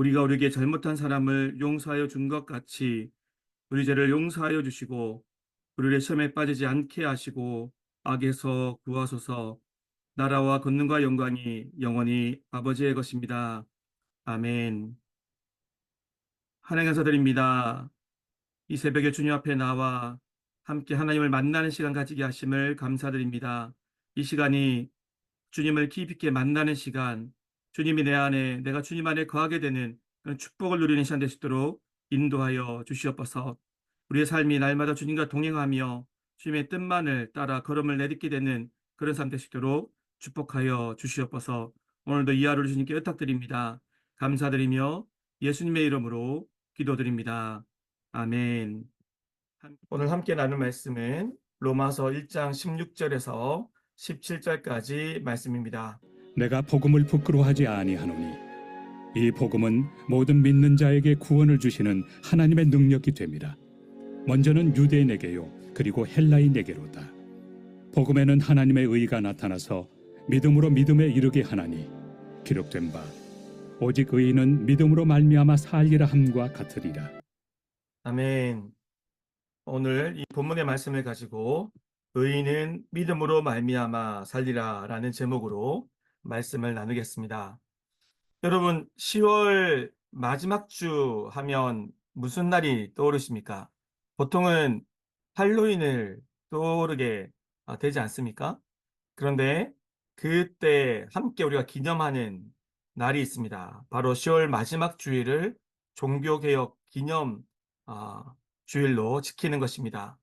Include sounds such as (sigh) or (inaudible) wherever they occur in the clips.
우리가 우리에게 잘못한 사람을 용서하여 준 것 같이 우리 죄를 용서하여 주시고 우리를 시험에 빠지지 않게 하시고 악에서 구하소서 나라와 권능과 영광이 영원히 아버지의 것입니다. 아멘. 하나님 감사드립니다. 이 새벽에 주님 앞에 나와 함께 하나님을 만나는 시간 가지게 하심을 감사드립니다. 이 시간이 주님을 깊이 있게 만나는 시간, 주님이 내 안에 내가 주님 안에 거하게 되는 그런 축복을 누리는 시간 되시도록 인도하여 주시옵소서. 우리의 삶이 날마다 주님과 동행하며 주님의 뜻만을 따라 걸음을 내딛게 되는 그런 삶 되시도록 축복하여 주시옵소서. 오늘도 이 하루를 주님께 의탁드립니다. 감사드리며 예수님의 이름으로 기도드립니다. 아멘. 오늘 함께 나눌 말씀은 로마서 1장 16절에서 17절까지 말씀입니다. 내가 복음을 부끄러워하지 아니하노니 이 복음은 모든 믿는 자에게 구원을 주시는 하나님의 능력이 됩니다. 먼저는 유대인에게요 그리고 헬라인에게로다. 복음에는 하나님의 의가 나타나서 믿음으로 믿음에 이르게 하나니 기록된 바 오직 의인은 믿음으로 말미암아 살리라 함과 같으리라. 아멘. 오늘 이 본문의 말씀을 가지고 의인은 믿음으로 말미암아 살리라라는 제목으로 말씀을 나누겠습니다. 여러분, 10월 마지막 주 하면 무슨 날이 떠오르십니까? 보통은 할로윈을 떠오르게 아, 되지 않습니까? 그런데 그때 함께 우리가 기념하는 날이 있습니다. 바로 10월 마지막 주일을 종교개혁 기념 아, 주일로 지키는 것입니다.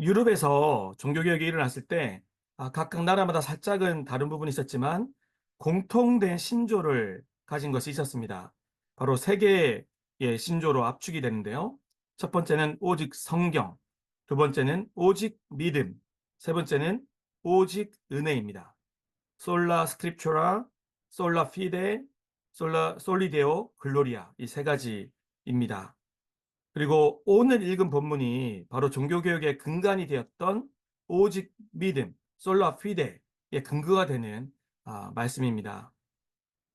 유럽에서 종교개혁이 일어났을 때 아, 각각 나라마다 살짝은 다른 부분이 있었지만 공통된 신조를 가진 것이 있었습니다. 바로 세 개의 신조로 압축이 되는데요. 첫 번째는 오직 성경, 두 번째는 오직 믿음, 세 번째는 오직 은혜입니다. 솔라 스크립처라, 솔라 피데, 솔라 솔리데오 글로리아 이 세 가지입니다. 그리고 오늘 읽은 본문이 바로 종교개혁의 근간이 되었던 오직 믿음, 솔라 피데의 근거가 되는 아, 말씀입니다.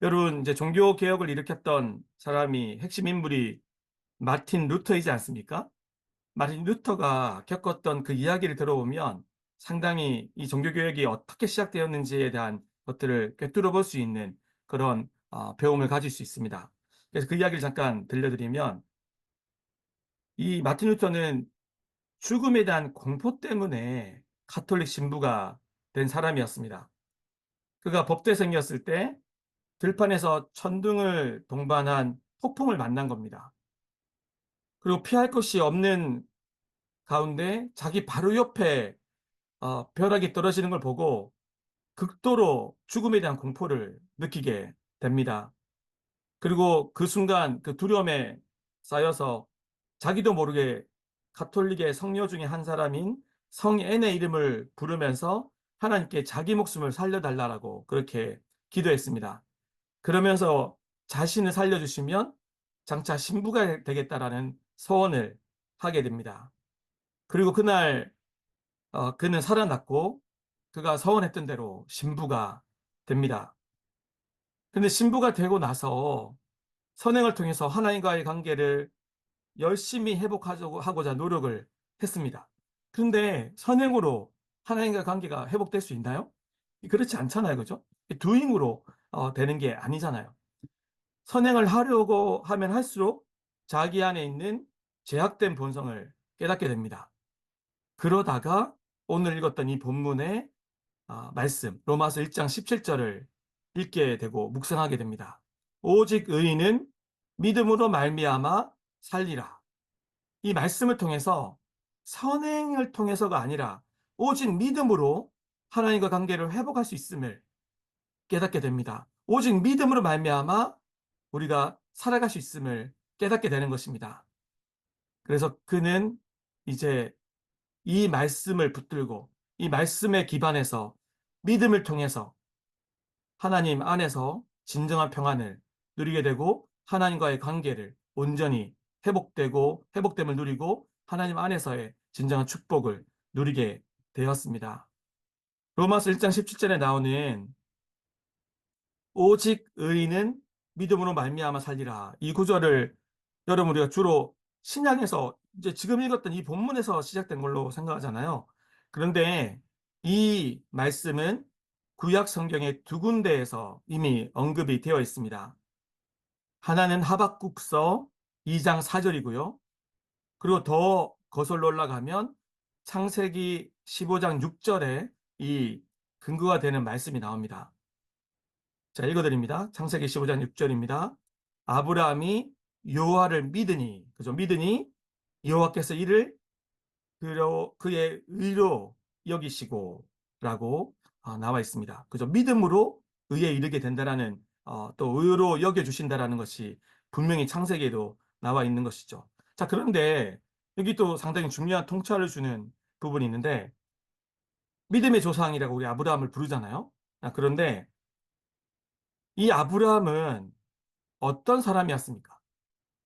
여러분, 이제 종교 개혁을 일으켰던 사람이 핵심 인물이 마틴 루터이지 않습니까? 마틴 루터가 겪었던 그 이야기를 들어보면 상당히 이 종교 개혁이 어떻게 시작되었는지에 대한 것들을 꿰뚫어 볼 수 있는 그런 어, 배움을 가질 수 있습니다. 그래서 그 이야기를 잠깐 들려드리면 이 마틴 루터는 죽음에 대한 공포 때문에 가톨릭 신부가 된 사람이었습니다. 그가 법대생이었을 때 들판에서 천둥을 동반한 폭풍을 만난 겁니다. 그리고 피할 것이 없는 가운데 자기 바로 옆에 어, 벼락이 떨어지는 걸 보고 극도로 죽음에 대한 공포를 느끼게 됩니다. 그리고 그 순간 그 두려움에 쌓여서 자기도 모르게 가톨릭의 성녀 중에 한 사람인 성앤의 이름을 부르면서 하나님께 자기 목숨을 살려달라고 그렇게 기도했습니다. 그러면서 자신을 살려주시면 장차 신부가 되겠다라는 소원을 하게 됩니다. 그리고 그날 어, 그는 살아났고 그가 서원했던 대로 신부가 됩니다. 근데 신부가 되고 나서 선행을 통해서 하나님과의 관계를 열심히 회복하고자 노력을 했습니다. 그런데 선행으로 하나님과 관계가 회복될 수 있나요? 그렇지 않잖아요. 그죠? 두잉으로 어, 되는 게 아니잖아요. 선행을 하려고 하면 할수록 자기 안에 있는 제약된 본성을 깨닫게 됩니다. 그러다가 오늘 읽었던 이 본문의 아, 말씀, 로마서 1장 17절을 읽게 되고 묵상하게 됩니다. 오직 의인은 믿음으로 말미암아 살리라. 이 말씀을 통해서 선행을 통해서가 아니라 오직 믿음으로 하나님과 관계를 회복할 수 있음을 깨닫게 됩니다. 오직 믿음으로 말미암아 우리가 살아갈 수 있음을 깨닫게 되는 것입니다. 그래서 그는 이제 이 말씀을 붙들고 이 말씀에 기반해서 믿음을 통해서 하나님 안에서 진정한 평안을 누리게 되고 하나님과의 관계를 온전히 회복되고 회복됨을 누리고 하나님 안에서의 진정한 축복을 누리게 되었습니다. 로마서 1장 17절에 나오는 오직 의인은 믿음으로 말미암아 살리라. 이 구절을 여러분 우리가 주로 신약에서 이제 지금 읽었던 이 본문에서 시작된 걸로 생각하잖아요. 그런데 이 말씀은 구약 성경의 두 군데에서 이미 언급이 되어 있습니다. 하나는 하박국서 2장 4절이고요. 그리고 더 거슬러 올라가면 창세기 15장 6절에 이 근거가 되는 말씀이 나옵니다. 자, 읽어드립니다. 창세기 15장 6절입니다. 아브라함이 여호와를 믿으니, 그죠? 믿으니 여호와께서 이를 그의 의로 여기시고 라고 아, 나와 있습니다. 그죠? 믿음으로 의에 이르게 된다라는 어, 또 의로 여겨 주신다라는 것이 분명히 창세기에도 나와 있는 것이죠. 자, 그런데 여기 또 상당히 중요한 통찰을 주는 부분이 있는데 믿음의 조상이라고 우리 아브라함을 부르잖아요. 아, 그런데 이 아브라함은 어떤 사람이었습니까?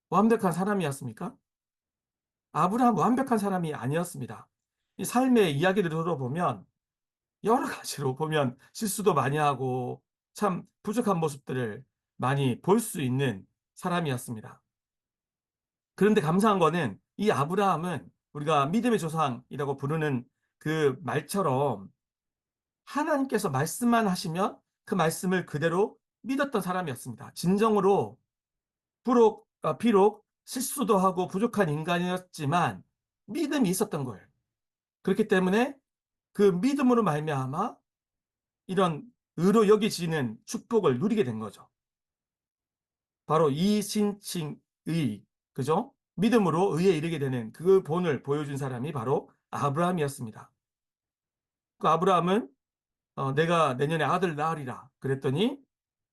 완벽한 사람이었습니까? 아브라함 완벽한 사람이 아니었습니다. 이 삶의 이야기를 들어보면 여러 가지로 보면 실수도 많이 하고 참 부족한 모습들을 많이 볼 수 있는 사람이었습니다. 그런데 감사한 거는 이 아브라함은 우리가 믿음의 조상이라고 부르는 그 말처럼 하나님께서 말씀만 하시면 그 말씀을 그대로 믿었던 사람이었습니다. 진정으로 비록, 아, 비록 실수도 하고 부족한 인간이었지만 믿음이 있었던 거예요. 그렇기 때문에 그 믿음으로 말미암아 이런 의로 여기지는 축복을 누리게 된 거죠. 바로 이신칭의 그죠? 믿음으로 의에 이르게 되는 그 본을 보여준 사람이 바로 아브라함이었습니다. 그 아브라함은 어, 내가 내년에 아들 낳으리라 그랬더니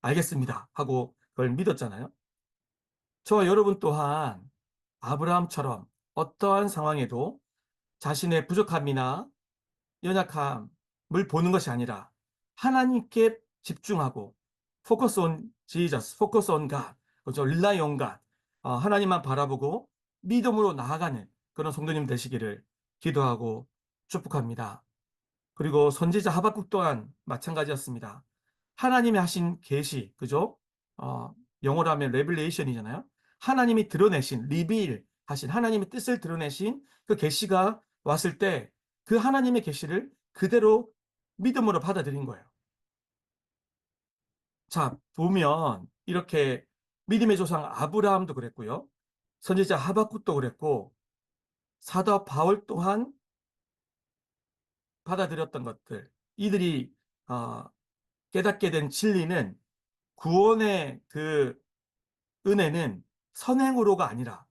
알겠습니다 하고 그걸 믿었잖아요. 저와 여러분 또한 아브라함처럼 어떠한 상황에도 자신의 부족함이나 연약함을 보는 것이 아니라 하나님께 집중하고 focus on Jesus, focus on God, 그죠? on God, 어, 하나님만 바라보고 믿음으로 나아가는 그런 성도님 되시기를 기도하고 축복합니다. 그리고 선지자 하박국 또한 마찬가지였습니다. 하나님이 하신 계시, 그죠? 어, 영어로 하면 레빌레이션이잖아요. 하나님이 드러내신 리빌 하신 하나님의 뜻을 드러내신 그 계시가 왔을 때 그 하나님의 계시를 그대로 믿음으로 받아들인 거예요. 자, 보면 이렇게 믿음의 조상 아브라함도 그랬고요. 선지자 하박국도 그랬고 사도 바울 또한 받아들였던 것들 이들이 어, 깨닫게 된 진리는 구원의 그 은혜는 선행으로가 아니라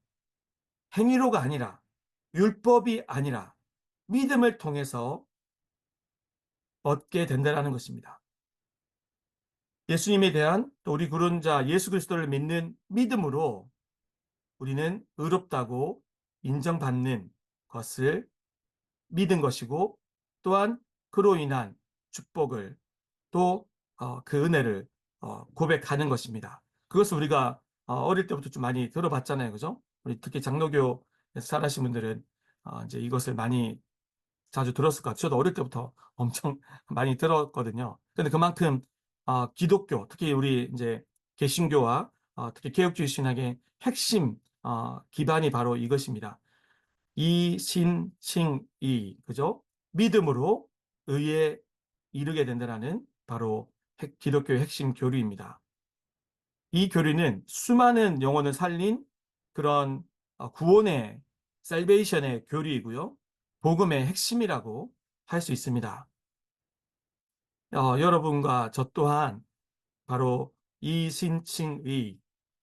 행위로가 아니라 율법이 아니라 믿음을 통해서 얻게 된다는 것입니다. 예수님에 대한 또 우리 구론자 예수 그리스도를 믿는 믿음으로 우리는 의롭다고 인정받는 것을 믿은 것이고 또한 그로 인한 축복을 또그 은혜를 어, 고백하는 것입니다. 그것을 우리가 어, 어릴 때부터 좀 많이 들어봤잖아요. 그죠? 우리 특히 장로교에서 살아신 분들은 어, 이제 이것을 많이 자주 들었을 것 같아요. 저도 어릴 때부터 엄청 (laughs) 많이 들었거든요. 근데 그만큼 기독교, 특히 우리 이제 개신교와 특히 개혁주의 신학의 핵심 기반이 바로 이것입니다. 이 신 칭 이 그죠? 믿음으로 의에 이르게 된다는 바로 기독교의 핵심 교리입니다. 이 교리는 수많은 영혼을 살린 그런 구원의 셀베이션의 교리이고요. 복음의 핵심이라고 할 수 있습니다. 어, 여러분과 저 또한 바로 이 신칭의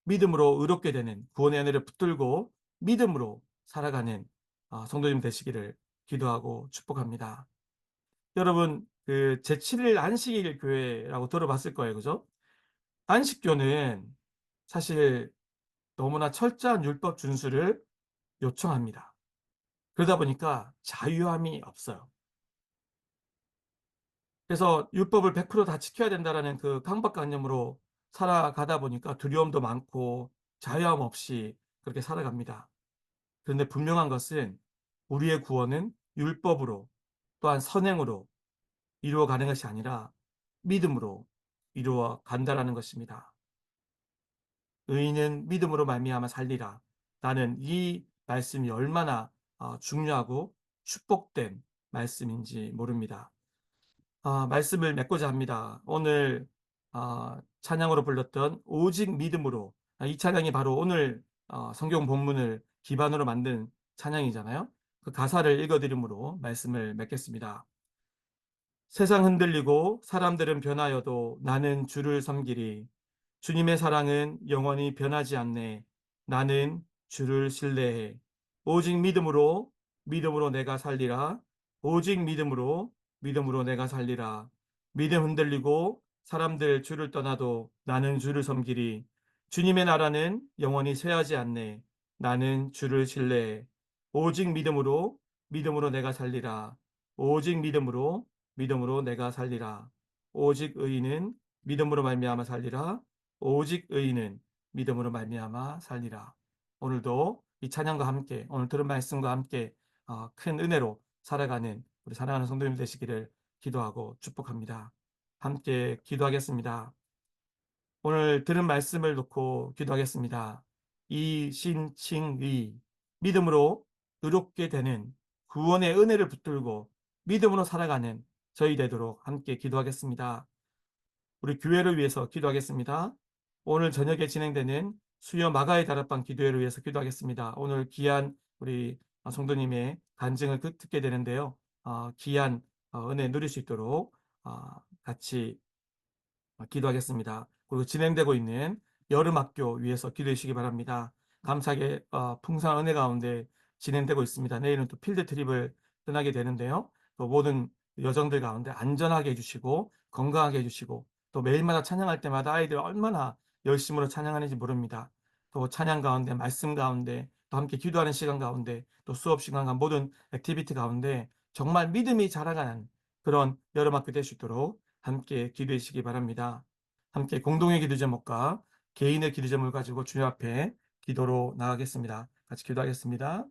믿음으로 의롭게 되는 구원의 은혜를 붙들고 믿음으로 살아가는 어, 성도님 되시기를 기도하고 축복합니다. 여러분 그 제7일 안식일 교회라고 들어봤을 거예요. 그죠? 안식교는 사실 너무나 철저한 율법 준수를 요청합니다. 그러다 보니까 자유함이 없어요. 그래서 율법을 100%다 지켜야 된다라는 그 강박관념으로 살아가다 보니까 두려움도 많고 자유함 없이 그렇게 살아갑니다. 그런데 분명한 것은 우리의 구원은 율법으로 또한 선행으로 이루어 가는 것이 아니라 믿음으로 이루어 간다라는 것입니다. 의인은 믿음으로 말미암아 살리라. 나는 이 말씀이 얼마나 어, 중요하고 축복된 말씀인지 모릅니다. 아, 말씀을 맺고자 합니다. 오늘 아, 찬양으로 불렀던 오직 믿음으로 아, 이 찬양이 바로 오늘 어, 성경 본문을 기반으로 만든 찬양이잖아요. 그 가사를 읽어드림으로 말씀을 맺겠습니다. 세상 흔들리고 사람들은 변하여도 나는 주를 섬기리. 주님의 사랑은 영원히 변하지 않네. 나는 주를 신뢰해. 오직 믿음으로 믿음으로 내가 살리라. 오직 믿음으로 믿음으로 내가 살리라. 믿음 흔들리고 사람들 주를 떠나도 나는 주를 섬기리. 주님의 나라는 영원히 쇠하지 않네. 나는 주를 신뢰해. 오직 믿음으로 믿음으로 내가 살리라. 오직 믿음으로 믿음으로 내가 살리라. 오직 의인은 믿음으로 말미암아 살리라. 오직 의인은 믿음으로 말미암아 살리라. 오늘도 이 찬양과 함께 오늘 들은 말씀과 함께 어, 큰 은혜로 살아가는 우리 사랑하는 성도님 되시기를 기도하고 축복합니다. 함께 기도하겠습니다. 오늘 들은 말씀을 놓고 기도하겠습니다. 이신칭의 믿음으로 의롭게 되는 구원의 은혜를 붙들고 믿음으로 살아가는 저희 되도록 함께 기도하겠습니다. 우리 교회를 위해서 기도하겠습니다. 오늘 저녁에 진행되는 수요 마가의 다락방 기도회를 위해서 기도하겠습니다. 오늘 귀한 우리 성도님의 간증을 듣- 듣게 되는데요. 어, 귀한 어, 은혜 누릴 수 있도록 어, 같이 어, 기도하겠습니다. 그리고 진행되고 있는 여름학교 위해서 기도해 주시기 바랍니다. 감사하게 어, 풍성한 은혜 가운데 진행되고 있습니다. 내일은 또 필드 트립을 떠나게 되는데요. 또 모든 여정들 가운데 안전하게 해주시고 건강하게 해주시고 또 매일마다 찬양할 때마다 아이들 얼마나 열심으로 찬양하는지 모릅니다. 또 찬양 가운데 말씀 가운데 또 함께 기도하는 시간 가운데 또 수업 시간과 모든 액티비티 가운데 정말 믿음이 자라가는 그런 여름 학교 될 수 있도록 함께 기도해 주시기 바랍니다. 함께 공동의 기도 제목과 개인의 기도 제목을 가지고 주님 앞에 기도로 나가겠습니다. 같이 기도하겠습니다.